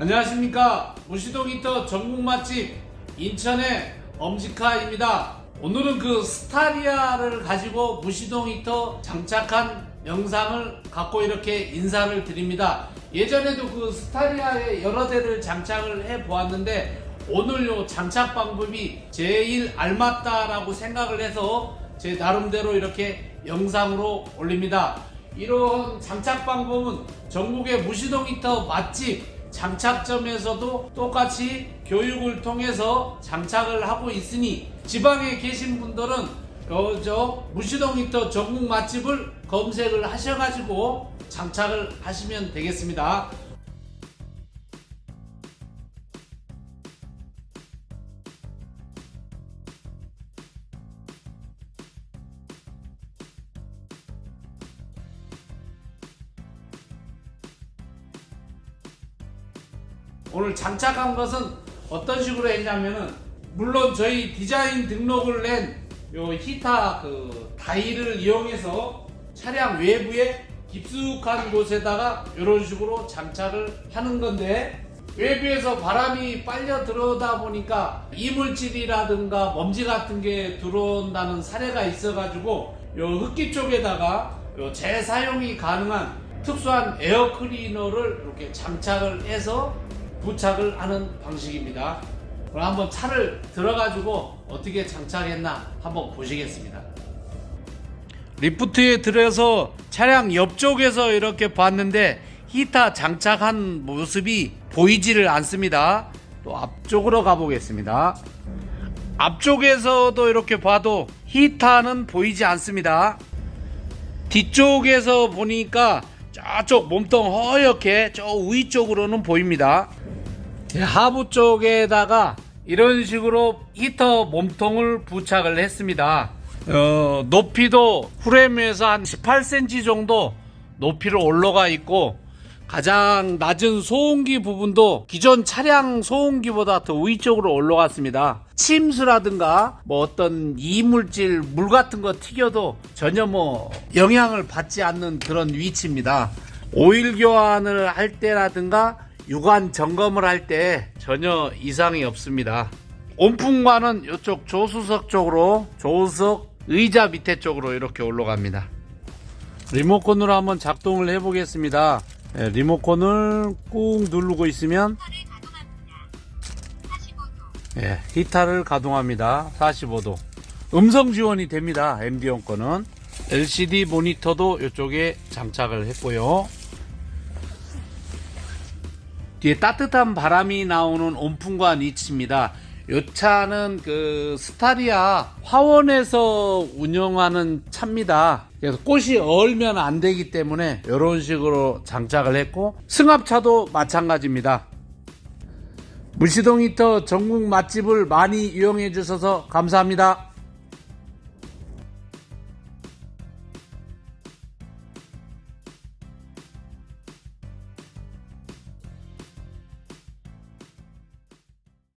안녕하십니까. 무시동 히터 전국 맛집 인천의 엄지카입니다. 오늘은 그 스타리아를 가지고 무시동 히터 장착한 영상을 갖고 이렇게 인사를 드립니다. 예전에도 그 스타리아에 여러 대를 장착을 해 보았는데 오늘 요 장착 방법이 제일 알맞다라고 생각을 해서 제 나름대로 이렇게 영상으로 올립니다. 이런 장착 방법은 전국의 무시동 히터 맛집 장착점에서도 똑같이 교육을 통해서 장착을 하고 있으니 지방에 계신 분들은 어, 저 무시동 히터 전국 맛집을 검색을 하셔가지고 장착을 하시면 되겠습니다. 오늘 장착한 것은 어떤 식으로 했냐면은 물론 저희 디자인 등록을 낸 요 히타 그 다이를 이용해서 차량 외부에 깊숙한 곳에다가 이런 식으로 장착을 하는 건데 외부에서 바람이 빨려 들어오다 보니까 이물질이라든가 먼지 같은 게 들어온다는 사례가 있어가지고 요 흡기 쪽에다가 요 재사용이 가능한 특수한 에어 클리너를 이렇게 장착을 해서 부착을 하는 방식입니다. 그럼 한번 차를 들어가지고 어떻게 장착했나 한번 보시겠습니다. 리프트에 들어서 차량 옆쪽에서 이렇게 봤는데 히타 장착한 모습이 보이지를 않습니다. 또 앞쪽으로 가보겠습니다. 앞쪽에서도 이렇게 봐도 히타는 보이지 않습니다. 뒤쪽에서 보니까 저쪽 몸통 허옇게 저 위쪽으로는 보입니다. 예, 하부 쪽에다가 이런 식으로 히터 몸통을 부착을 했습니다. 어, 높이도 프레임에서 한 18cm 정도 높이로 올라가 있고 가장 낮은 소음기 부분도 기존 차량 소음기보다 더 위쪽으로 올라갔습니다. 침수라든가 뭐 어떤 이물질 물 같은 거 튀겨도 전혀 뭐 영향을 받지 않는 그런 위치입니다. 오일 교환을 할 때라든가 유관 점검을 할 때 전혀 이상이 없습니다. 온풍관은 이쪽 조수석 쪽으로 조수석 의자 밑에 쪽으로 이렇게 올라갑니다. 리모컨으로 한번 작동을 해 보겠습니다. 예, 리모컨을 꾹 누르고 있으면 예, 히타를 가동합니다. 45도. 음성 지원이 됩니다. MD용 거는 LCD 모니터도 이쪽에 장착을 했고요. 뒤에 따뜻한 바람이 나오는 온풍관 위치입니다. 이 차는 그 스타리아 화원에서 운영하는 차입니다. 그래서 꽃이 얼면 안 되기 때문에 이런 식으로 장착을 했고 승합차도 마찬가지입니다. 무시동 히터 전국 맛집을 많이 이용해 주셔서 감사합니다.